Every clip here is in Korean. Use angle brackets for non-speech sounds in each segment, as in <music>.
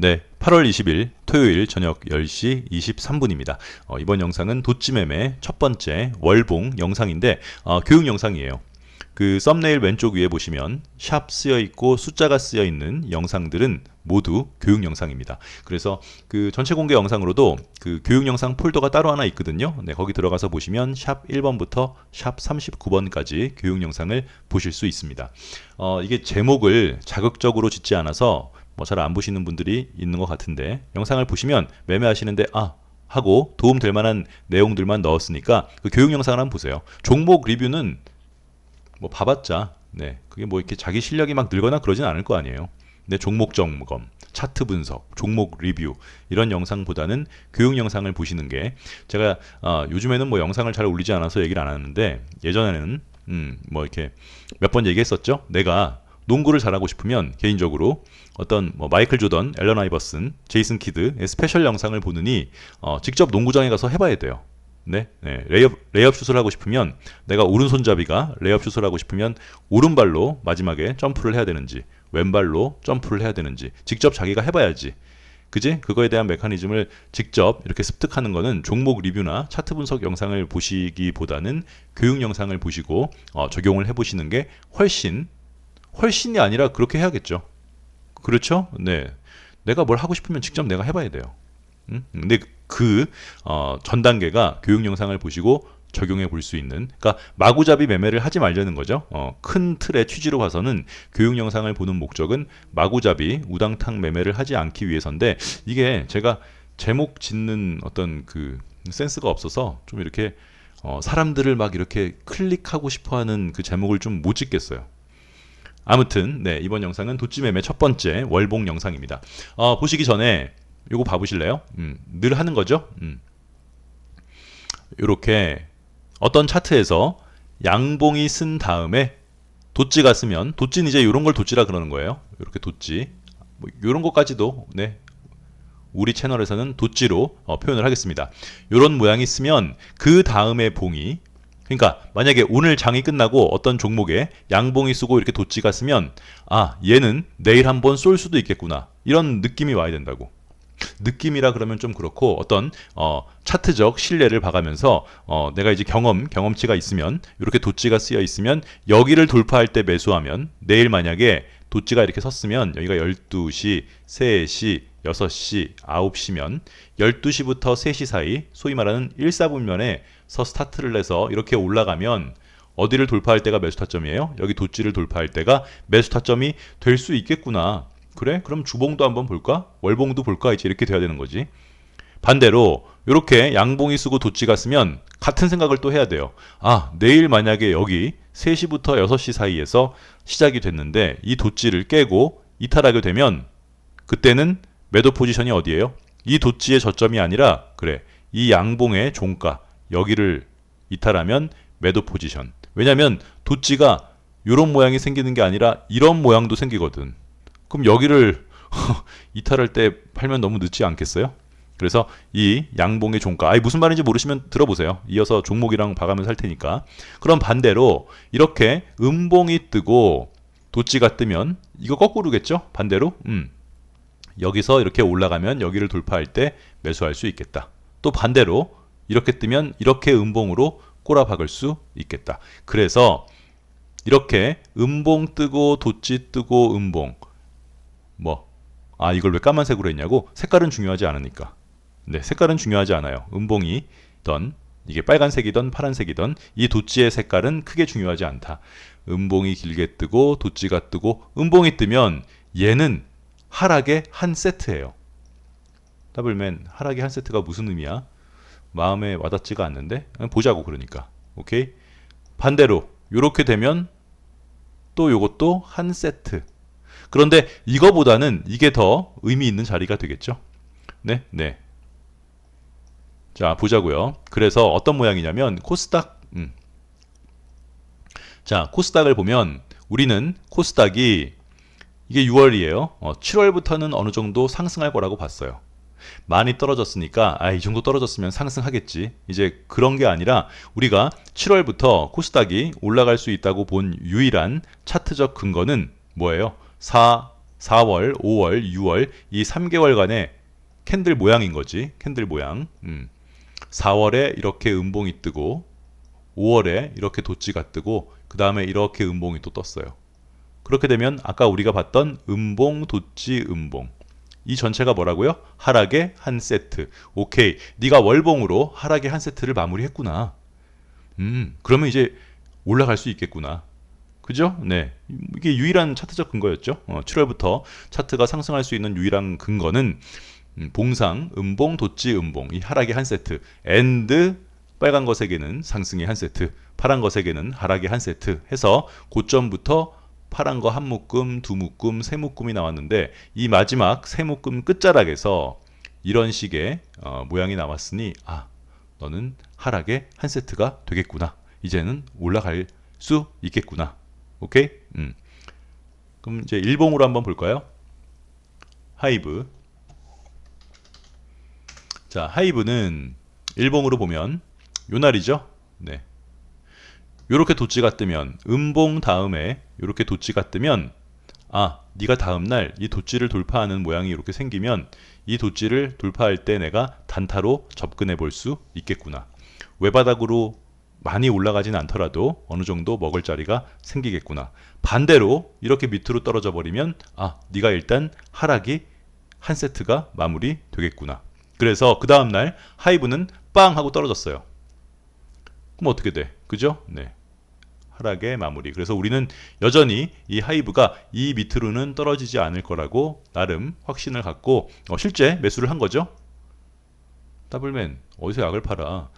네, 8월 20일 토요일 저녁 10시 23분입니다. 어, 이번 영상은 도찌매매 첫 번째 월봉 영상인데 어, 교육 영상이에요. 그 썸네일 왼쪽 위에 보시면 샵 쓰여 있고 숫자가 쓰여 있는 영상들은 모두 교육 영상입니다. 그래서 그 전체 공개 영상으로도 그 교육 영상 폴더가 따로 하나 있거든요. 네, 거기 들어가서 보시면 샵 1번부터 샵 39번까지 교육 영상을 보실 수 있습니다. 어, 이게 제목을 자극적으로 짓지 않아서 뭐 잘 안 보시는 분들이 있는 것 같은데 영상을 보시면 매매하시는데 아 하고 도움 될 만한 내용들만 넣었으니까 그 교육 영상을 한번 보세요. 종목 리뷰는 뭐 봐봤자 네 그게 뭐 이렇게 자기 실력이 막 늘거나 그러진 않을 거 아니에요. 네 종목 점검, 차트 분석, 종목 리뷰 이런 영상보다는 교육 영상을 보시는 게 제가 어, 요즘에는 뭐 영상을 잘 올리지 않아서 얘기를 안 하는데 예전에는 음 뭐 이렇게 몇 번 얘기했었죠. 내가 농구를 잘하고 싶으면 개인적으로 어떤 뭐 마이클 조던, 앨런 아이버슨, 제이슨 키드 스페셜 영상을 보느니 어, 직접 농구장에 가서 해봐야 돼요. 네, 네. 레이업 레이업 슛을 하고 싶으면 내가 오른손잡이가 레이업 슛을 하고 싶으면 오른발로 마지막에 점프를 해야 되는지 왼발로 점프를 해야 되는지 직접 자기가 해봐야지. 그지? 그거에 대한 메커니즘을 직접 이렇게 습득하는 거는 종목 리뷰나 차트 분석 영상을 보시기보다는 교육 영상을 보시고 어, 적용을 해보시는 게 훨씬 훨씬이 아니라 그렇게 해야겠죠. 그렇죠? 네. 내가 뭘 하고 싶으면 직접 내가 해봐야 돼요. 음? 근데 그 어, 전 단계가 교육 영상을 보시고 적용해 볼 수 있는 그러니까 마구잡이 매매를 하지 말자는 거죠. 어, 큰 틀의 취지로 봐서는 교육 영상을 보는 목적은 마구잡이 우당탕 매매를 하지 않기 위해서인데 이게 제가 제목 짓는 어떤 그 센스가 없어서 좀 이렇게 어, 사람들을 막 이렇게 클릭하고 싶어하는 그 제목을 좀 못 짓겠어요. 아무튼 네 이번 영상은 도찌매매 첫 번째 월봉 영상입니다. 어, 보시기 전에 요거 봐보실래요? 음, 늘 하는 거죠. 음. 이렇게 어떤 차트에서 양봉이 쓴 다음에 도찌가 쓰면 도찌는 이제 이런 걸 도찌라 그러는 거예요. 이렇게 도찌 뭐 이런 것까지도 네 우리 채널에서는 도찌로 어, 표현을 하겠습니다. 이런 모양이 쓰면 그 다음에 봉이 그러니까 만약에 오늘 장이 끝나고 어떤 종목에 양봉이 쓰고 이렇게 도치가 쓰면 아 얘는 내일 한번 쏠 수도 있겠구나. 이런 느낌이 와야 된다고. 느낌이라 그러면 좀 그렇고 어떤 어, 차트적 신뢰를 봐가면서 어, 내가 이제 경험 경험치가 있으면 이렇게 도치가 쓰여 있으면 여기를 돌파할 때 매수하면 내일 만약에 도치가 이렇게 섰으면 여기가 12시, 3시, 6시, 9시면 12시부터 3시 사이 소위 말하는 1사분면에 서 스타트를 내서 이렇게 올라가면 어디를 돌파할 때가 매수 타점이에요? 여기 도치를 돌파할 때가 매수 타점이 될 수 있겠구나. 그래? 그럼 주봉도 한번 볼까? 월봉도 볼까? 이제 이렇게 돼야 되는 거지. 반대로 이렇게 양봉이 쓰고 도치가 쓰면 같은 생각을 또 해야 돼요. 아, 내일 만약에 여기 3시부터 6시 사이에서 시작이 됐는데 이 도치를 깨고 이탈하게 되면 그때는 매도 포지션이 어디예요? 이 도치의 저점이 아니라 그래. 이 양봉의 종가 여기를 이탈하면 매도 포지션. 왜냐면 도치가 이런 모양이 생기는 게 아니라 이런 모양도 생기거든. 그럼 여기를 <laughs> 이탈할 때 팔면 너무 늦지 않겠어요? 그래서 이 양봉의 종가, 아니 무슨 말인지 모르시면 들어보세요. 이어서 종목이랑 봐가면서 할 테니까. 그럼 반대로 이렇게 음봉이 뜨고 도치가 뜨면 이거 거꾸로겠죠? 반대로, 음. 여기서 이렇게 올라가면 여기를 돌파할 때 매수할 수 있겠다. 또 반대로 이렇게 뜨면 이렇게 음봉으로 꼬라박을 수 있겠다. 그래서 이렇게 음봉 뜨고 도치 뜨고 음봉 뭐 아 이걸 왜 까만색으로 했냐고? 색깔은 중요하지 않으니까. 네 색깔은 중요하지 않아요. 음봉이던 이게 빨간색이던 파란색이던 이 도치의 색깔은 크게 중요하지 않다. 음봉이 길게 뜨고 도치가 뜨고 음봉이 뜨면 얘는 하락의 한 세트예요. 더블맨 하락의 한 세트가 무슨 의미야 마음에 와닿지가 않는데? 보자고 그러니까. 오케이? 반대로 이렇게 되면 또 요것도 한 세트. 그런데 이거보다는 이게 더 의미 있는 자리가 되겠죠? 네? 네. 자 보자고요. 그래서 어떤 모양이냐면 코스닥 음. 자 코스닥을 보면 우리는 코스닥이 이게 6월이에요. 어, 7월부터는 어느 정도 상승할 거라고 봤어요 많이 떨어졌으니까 아, 이 정도 떨어졌으면 상승하겠지. 이제 그런 게 아니라 우리가 7월부터 코스닥이 올라갈 수 있다고 본 유일한 차트적 근거는 뭐예요? 4, 4월, 5월, 6월 이 3개월간의 캔들 모양인 거지. 캔들 모양. 음. 4월에 이렇게 음봉이 뜨고 5월에 이렇게 도치가 뜨고 그 다음에 이렇게 음봉이 또 떴어요. 그렇게 되면 아까 우리가 봤던 음봉, 도치, 음봉 이 전체가 뭐라고요? 하락의 한 세트. 오케이. 네가 월봉으로 하락의 한 세트를 마무리했구나. 음, 그러면 이제 올라갈 수 있겠구나. 그죠? 네. 이게 유일한 차트적 근거였죠. 어, 7월부터 차트가 상승할 수 있는 유일한 근거는 음, 봉상, 음봉, 도치, 음봉 이 하락의 한 세트. 엔드 빨간 것에게는 상승의 한 세트, 파란 것에게는 하락의 한 세트 해서 고점부터 파란 거 한 묶음, 두 묶음, 세 묶음이 나왔는데 이 마지막 세 묶음 끝자락에서 이런 식의 어, 모양이 나왔으니 아 너는 하락의 한 세트가 되겠구나. 이제는 올라갈 수 있겠구나. 오케이? 음. 그럼 이제 일봉으로 한번 볼까요? 하이브. 자, 하이브는 일봉으로 보면 요 날이죠. 네. 요렇게 도치가 뜨면 음봉 다음에 요렇게 도치가 뜨면 아, 네가 다음 날 이 도치를 돌파하는 모양이 이렇게 생기면 이 도치를 돌파할 때 내가 단타로 접근해 볼 수 있겠구나. 외바닥으로 많이 올라가진 않더라도 어느 정도 먹을 자리가 생기겠구나. 반대로 이렇게 밑으로 떨어져 버리면 아, 네가 일단 하락이 한 세트가 마무리 되겠구나. 그래서 그 다음 날 하이브는 빵 하고 떨어졌어요. 그럼 어떻게 돼? 그죠? 네. 하락의 마무리. 그래서 우리는 여전히 이 하이브가 이 밑으로는 떨어지지 않을 거라고 나름 확신을 갖고 어, 실제 매수를 한 거죠. 더블맨 어디서 약을 팔아?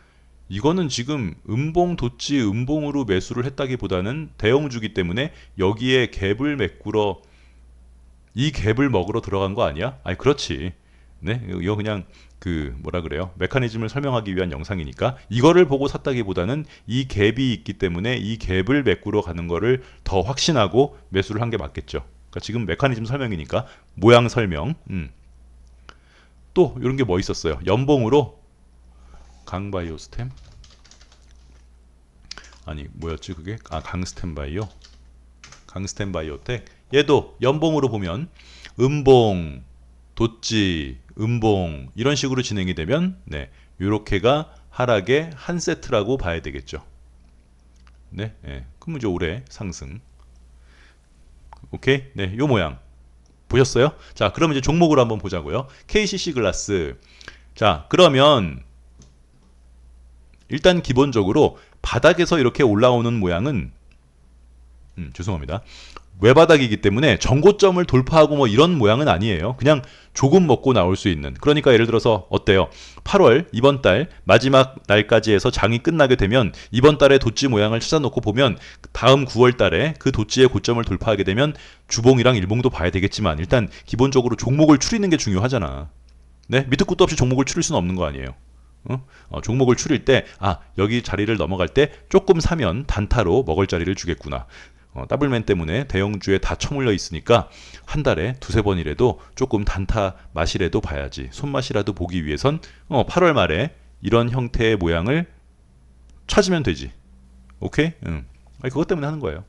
이거는 지금 음봉 도치 음봉으로 매수를 했다기보다는 대형주기 때문에 여기에 갭을 메꾸러 이 갭을 먹으러 들어간 거 아니야? 아니 그렇지. 네, 이거 그냥 그 뭐라 그래요? 메커니즘을 설명하기 위한 영상이니까 이거를 보고 샀다기보다는 이 갭이 있기 때문에 이 갭을 메꾸러 가는 거를 더 확신하고 매수를 한 게 맞겠죠. 그러니까 지금 메커니즘 설명이니까 모양 설명. 음. 또 이런 게 뭐 있었어요? 연봉으로 강바이오 스템 아니 뭐였지 그게? 아 강스템바이오 강스템바이오텍 얘도 연봉으로 보면 음봉 도찌 음봉 이런 식으로 진행이 되면 네 요렇게가 하락의 한 세트라고 봐야 되겠죠 네, 네. 그럼 이제 올해 상승 오케이 네 요 모양 보셨어요? 자 그럼 이제 종목으로 한번 보자고요 KCC 글라스 자 그러면 일단 기본적으로 바닥에서 이렇게 올라오는 모양은 음, 죄송합니다. 외바닥이기 때문에 정고점을 돌파하고 뭐 이런 모양은 아니에요. 그냥 조금 먹고 나올 수 있는. 그러니까 예를 들어서 어때요? 8월 이번 달 마지막 날까지 해서 장이 끝나게 되면 이번 달에 도치 모양을 찾아놓고 보면 다음 9월 달에 그 도치의 고점을 돌파하게 되면 주봉이랑 일봉도 봐야 되겠지만 일단 기본적으로 종목을 추리는 게 중요하잖아. 네? 밑도 끝도 없이 종목을 추릴 수는 없는 거 아니에요. 어? 어, 종목을 추릴 때, 아, 여기 자리를 넘어갈 때 조금 사면 단타로 먹을 자리를 주겠구나. 어, 더블맨 때문에 대형주에 다 처물려 있으니까 한 달에 두세 번이라도 조금 단타 맛이라도 봐야지. 손맛이라도 보기 위해선 어, 8월 말에 이런 형태의 모양을 찾으면 되지. 오케이? 응. 아니, 그것 때문에 하는 거예요.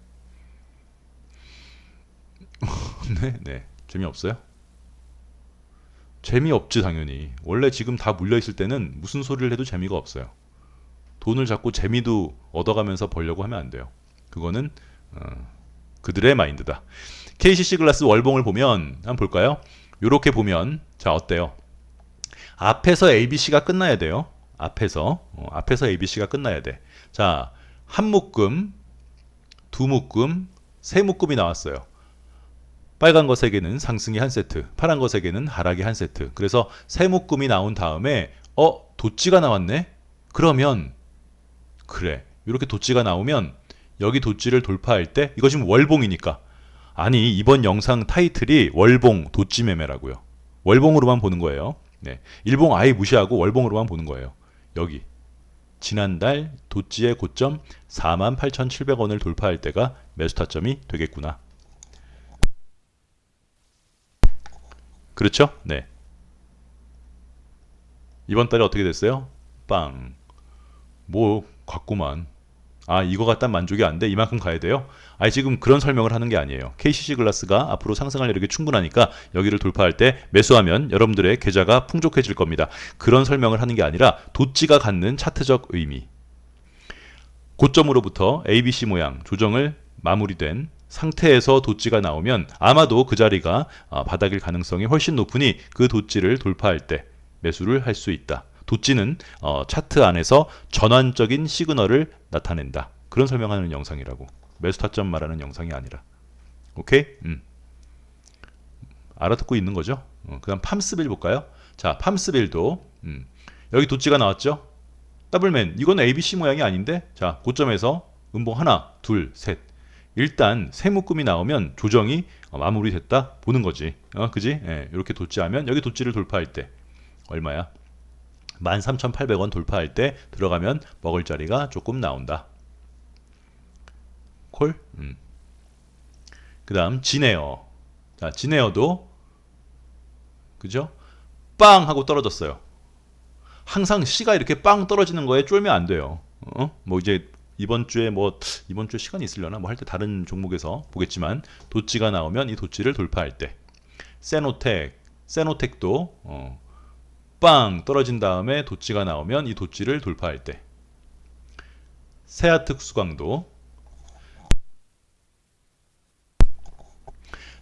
<laughs> 네, 네. 재미없어요? 재미없지 당연히. 원래 지금 다 물려 있을 때는 무슨 소리를 해도 재미가 없어요. 돈을 자꾸 재미도 얻어가면서 벌려고 하면 안 돼요. 그거는 어, 그들의 마인드다. KCC 글라스 월봉을 보면 한번 볼까요? 이렇게 보면 자 어때요? 앞에서 ABC가 끝나야 돼요. 앞에서 어, 앞에서 ABC가 끝나야 돼. 자, 한 묶음, 두 묶음, 세 묶음이 나왔어요. 빨간 것에게는 상승이 한 세트, 파란 것에게는 하락이 한 세트. 그래서 세 묶음이 나온 다음에 어 도찌가 나왔네. 그러면 그래 이렇게 도찌가 나오면 여기 도찌를 돌파할 때 이거 지금 월봉이니까 아니 이번 영상 타이틀이 월봉 도찌 매매라고요. 월봉으로만 보는 거예요. 네. 일봉 아예 무시하고 월봉으로만 보는 거예요. 여기 지난달 도찌의 고점 48,700원을 돌파할 때가 매수 타점이 되겠구나. 그렇죠? 네. 이번 달에 어떻게 됐어요? 빵. 뭐 같구만. 아 이거 갖다 만족이 안 돼? 이만큼 가야 돼요? 아 지금 그런 설명을 하는 게 아니에요. KCC 글라스가 앞으로 상승할 여력이 충분하니까 여기를 돌파할 때 매수하면 여러분들의 계좌가 풍족해질 겁니다. 그런 설명을 하는 게 아니라 도찌가 갖는 차트적 의미. 고점으로부터 ABC 모양 조정을 마무리된 상태에서 도찌가 나오면 아마도 그 자리가 아, 바닥일 가능성이 훨씬 높으니 그 도찌를 돌파할 때 매수를 할 수 있다. 도찌는 어, 차트 안에서 전환적인 시그널을 나타낸다. 그런 설명하는 영상이라고. 매수 타점 말하는 영상이 아니라. 오케이? 음. 알아듣고 있는 거죠? 어, 그 다음 팜스빌 볼까요? 자, 팜스빌도 음. 여기 도찌가 나왔죠? 더블맨 이건 ABC 모양이 아닌데 자 고점에서 음봉 하나 둘 셋 일단 세 묶음이 나오면 조정이 어, 마무리됐다 보는 거지 어 그지 예, 이렇게 도찌하면 여기 도찌를 돌파할 때 얼마야 13,800원 돌파할 때 들어가면 먹을 자리가 조금 나온다. 콜? 음. 그 다음 진에어. 자 진에어도 그죠? 빵 하고 떨어졌어요. 항상 C가 이렇게 빵 떨어지는 거에 쫄면 안 돼요. 어? 뭐 이제 이번 주에 뭐 이번 주에 시간이 있으려나? 뭐 할 때 다른 종목에서 보겠지만 도찌가 나오면 이 도찌를 돌파할 때. 세노텍. 세노텍도 어, 빵 떨어진 다음에 도찌가 나오면 이 도찌를 돌파할 때. 세아특 수강도.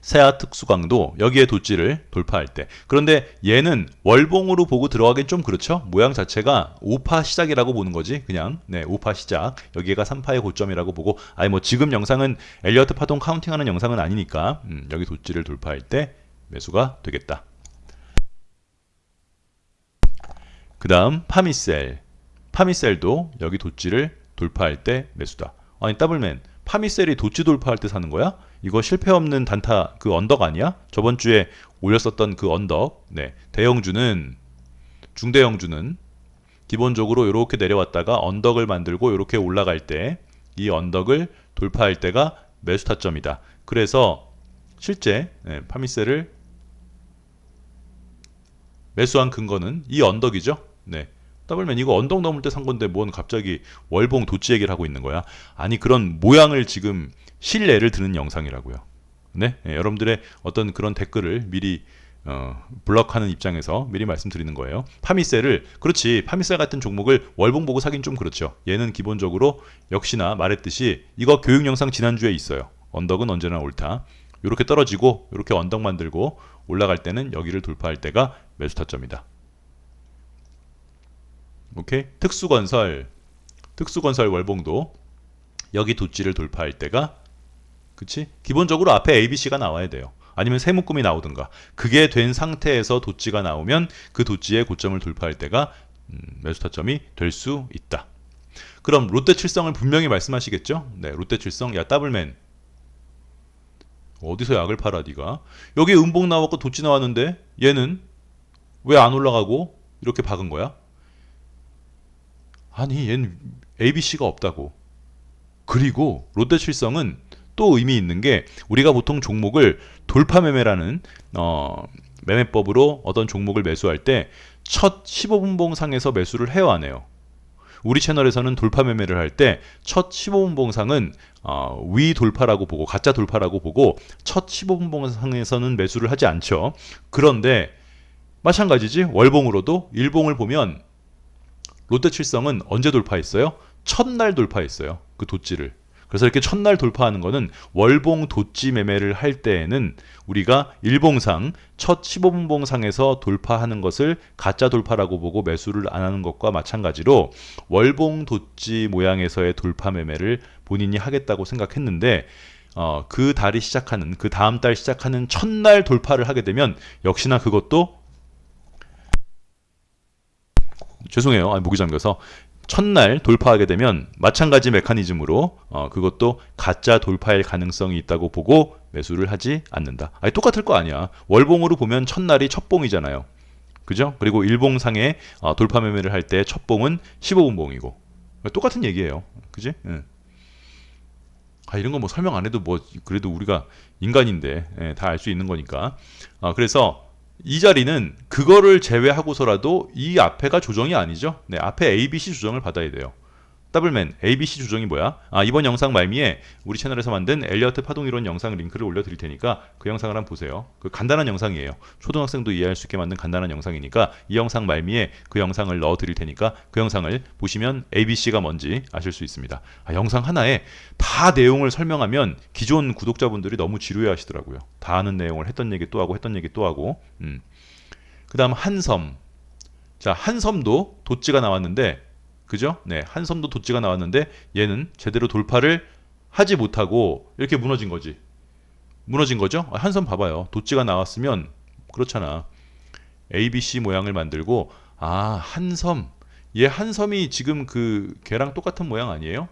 세아 특수강도 여기에 도지를 돌파할 때. 그런데 얘는 월봉으로 보고 들어가긴 좀 그렇죠? 모양 자체가 5파 시작이라고 보는 거지 그냥. 네 5파 시작. 여기가 3파의 고점이라고 보고. 아니 뭐 지금 영상은 엘리어트 파동 카운팅하는 영상은 아니니까 음, 여기 도지를 돌파할 때 매수가 되겠다 그 다음 파미셀 파미셀도 여기 도지를 돌파할 때 매수다 아니 더블맨 파미셀이 도치 돌파할 때 사는 거야? 이거 실패 없는 단타 그 언덕 아니야? 저번 주에 올렸었던 그 언덕. 네. 대형주는 중대형주는 기본적으로 이렇게 내려왔다가 언덕을 만들고 이렇게 올라갈 때 이 언덕을 돌파할 때가 매수 타점이다. 그래서 실제 네, 파미셀을 매수한 근거는 이 언덕이죠. 네. 더블맨 이거 언덕 넘을 때 산 건데 뭔 갑자기 월봉 도치 얘기를 하고 있는 거야? 아니 그런 모양을 지금 실례를 드는 영상이라고요. 네, 네 여러분들의 어떤 그런 댓글을 미리 어, 블럭하는 입장에서 미리 말씀드리는 거예요. 파미셀을 그렇지 파미셀 같은 종목을 월봉 보고 사긴 좀 그렇죠. 얘는 기본적으로 역시나 말했듯이 이거 교육 영상 지난주에 있어요. 언덕은 언제나 옳다. 이렇게 떨어지고 이렇게 언덕 만들고 올라갈 때는 여기를 돌파할 때가 매수 타점이다. 오케이? 특수건설. 특수건설 월봉도 여기 도지를 돌파할 때가 그치? 기본적으로 앞에 ABC가 나와야 돼요. 아니면 세 묶음이 나오든가. 그게 된 상태에서 도지가 나오면 그 도지의 고점을 돌파할 때가 음, 매수 타점이 될 수 있다. 그럼 롯데 칠성을 분명히 말씀하시겠죠? 네 롯데 칠성 야 더블맨. 어디서 약을 팔아 니가? 여기 음봉 나왔고 도지 나왔는데 얘는 왜 안 올라가고 이렇게 박은 거야 아니 얘는 ABC가 없다고. 그리고 롯데칠성은 또 의미 있는 게 우리가 보통 종목을 돌파 매매라는 어, 매매법으로 어떤 종목을 매수할 때 첫 15분봉 상에서 매수를 해야 하네요. 우리 채널에서는 돌파 매매를 할 때 첫 15분봉 상은 어, 위 돌파라고 보고 가짜 돌파라고 보고 첫 15분봉 상에서는 매수를 하지 않죠. 그런데 마찬가지지 월봉으로도 일봉을 보면 롯데칠성은 언제 돌파했어요? 첫날 돌파했어요. 그 도찌를. 그래서 이렇게 첫날 돌파하는 거는 월봉 도찌 매매를 할 때에는 우리가 일봉상 첫 15분봉상에서 돌파하는 것을 가짜 돌파라고 보고 매수를 안 하는 것과 마찬가지로 월봉 도찌 모양에서의 돌파 매매를 본인이 하겠다고 생각했는데 어, 그 달이 시작하는 그 다음 달 시작하는 첫날 돌파를 하게 되면 역시나 그것도 죄송해요. 아, 목이 잠겨서 첫날 돌파하게 되면 마찬가지 메커니즘으로 어, 그것도 가짜 돌파일 가능성이 있다고 보고 매수를 하지 않는다. 아니 똑같을 거 아니야. 월봉으로 보면 첫날이 첫봉이잖아요. 그죠? 그리고 일봉상에 어, 돌파 매매를 할 때 첫봉은 15분 봉이고 똑같은 얘기예요. 그지? 예. 아, 이런 거 뭐 설명 안 해도 뭐 그래도 우리가 인간인데 예, 다알 수 있는 거니까. 아, 그래서 이 자리는 그거를 제외하고서라도 이 앞에가 조정이 아니죠. 네, 앞에 ABC 조정을 받아야 돼요. 더블맨 ABC 조정이 뭐야? 아 이번 영상 말미에 우리 채널에서 만든 엘리어트 파동 이론 영상 링크를 올려드릴 테니까 그 영상을 한번 보세요. 그 간단한 영상이에요. 초등학생도 이해할 수 있게 만든 간단한 영상이니까 이 영상 말미에 그 영상을 넣어드릴 테니까 그 영상을 보시면 ABC가 뭔지 아실 수 있습니다. 아, 영상 하나에 다 내용을 설명하면 기존 구독자분들이 너무 지루해하시더라고요. 다 아는 내용을 했던 얘기 또 하고 했던 얘기 또 하고. 음. 그다음 한섬. 자 한섬도 도찌가 나왔는데 그죠? 네, 한섬도 도찌가 나왔는데 얘는 제대로 돌파를 하지 못하고 이렇게 무너진 거지. 무너진 거죠? 아, 한섬 봐봐요. 도찌가 나왔으면 그렇잖아. ABC 모양을 만들고 아 한섬 얘 한섬이 지금 그 걔랑 똑같은 모양 아니에요?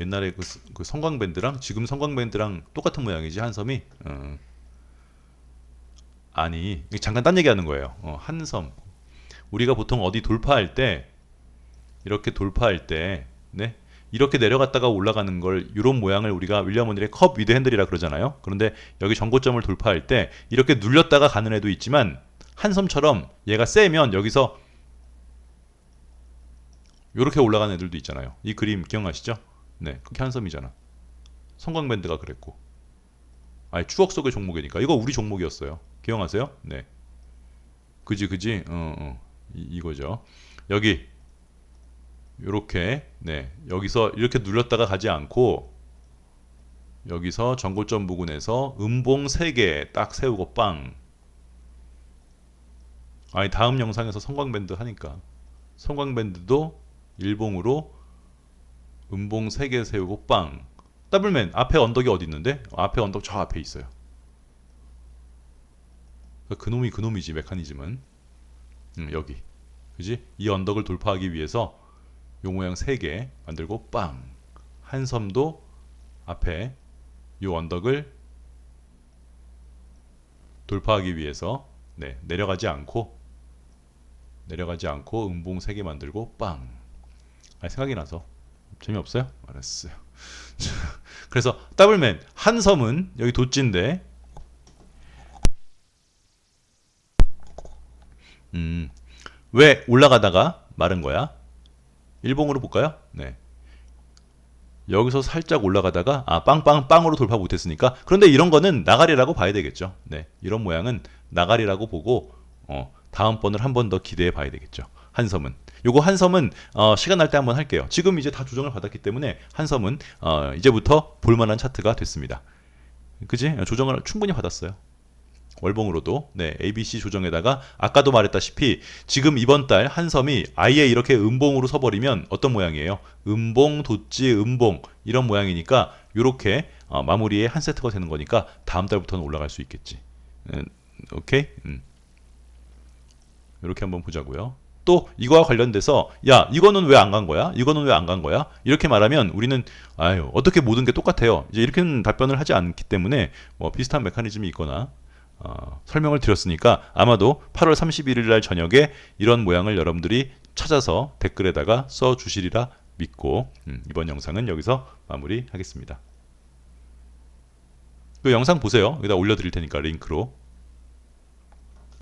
옛날에 그, 스- 그 성광밴드랑 지금 성광밴드랑 똑같은 모양이지 한섬이. 어. 아니 잠깐 딴 얘기하는 거예요. 어, 한섬 우리가 보통 어디 돌파할 때 이렇게 돌파할 때 네? 이렇게 내려갔다가 올라가는 걸 이런 모양을 우리가 윌리엄 원일의 컵 위드 핸들이라 그러잖아요. 그런데 여기 전고점을 돌파할 때 이렇게 눌렸다가 가는 애도 있지만 한섬처럼 얘가 세면 여기서 이렇게 올라가는 애들도 있잖아요. 이 그림 기억나시죠? 네, 그게 한섬이잖아. 성광밴드가 그랬고. 아니 추억 속의 종목이니까 이거 우리 종목이었어요. 기억하세요? 네. 그지 그지. 어, 어. 이, 이거죠. 여기 요렇게 네 여기서 이렇게 눌렀다가 가지 않고 여기서 전고점 부근에서 음봉 3개 딱 세우고 빵. 아니 다음 영상에서 성광밴드 하니까. 성광밴드도 일봉으로 음봉 3개 세우고 빵. 더블맨 앞에 언덕이 어디 있는데? 앞에 언덕 저 앞에 있어요. 그놈이 그놈이지 메커니즘은 음, 여기. 그지? 이 언덕을 돌파하기 위해서 요 모양 3개 만들고 빵. 한 섬도 앞에 요 언덕을 돌파하기 위해서 네, 내려가지 않고 내려가지 않고 음봉 3개 만들고 빵. 아, 생각이 나서. 재미없어요? 알았어요. <laughs> 그래서 더블맨 한 섬은 여기 도찌인데 음, 왜 올라가다가 마른 거야? 일봉으로 볼까요? 네. 여기서 살짝 올라가다가 아 빵빵 빵으로 돌파 못했으니까 그런데 이런 거는 나가리라고 봐야 되겠죠. 네, 이런 모양은 나가리라고 보고 어, 다음 번을 한 번 더 기대해 봐야 되겠죠. 한섬은 요거 한섬은 어, 시간 날 때 한번 할게요. 지금 이제 다 조정을 받았기 때문에 한섬은 어, 이제부터 볼만한 차트가 됐습니다. 그지? 조정을 충분히 받았어요. 월봉으로도 네 ABC 조정에다가 아까도 말했다시피 지금 이번 달 한섬이 아예 이렇게 음봉으로 서버리면 어떤 모양이에요? 음봉 도찌 음봉 이런 모양이니까 이렇게 어, 마무리에 한 세트가 되는 거니까 다음 달부터는 올라갈 수 있겠지. 음, 오케이. 음. 이렇게 한번 보자고요. 또 이거와 관련돼서 야 이거는 왜 안 간 거야? 이거는 왜 안 간 거야? 이렇게 말하면 우리는 아유 어떻게 모든 게 똑같아요. 이제 이렇게는 답변을 하지 않기 때문에 뭐 비슷한 메커니즘이 있거나 어, 설명을 드렸으니까 아마도 8월 31일 날 저녁에 이런 모양을 여러분들이 찾아서 댓글에다가 써 주시리라 믿고 음, 이번 영상은 여기서 마무리하겠습니다. 그 영상 보세요. 여기다 올려드릴 테니까 링크로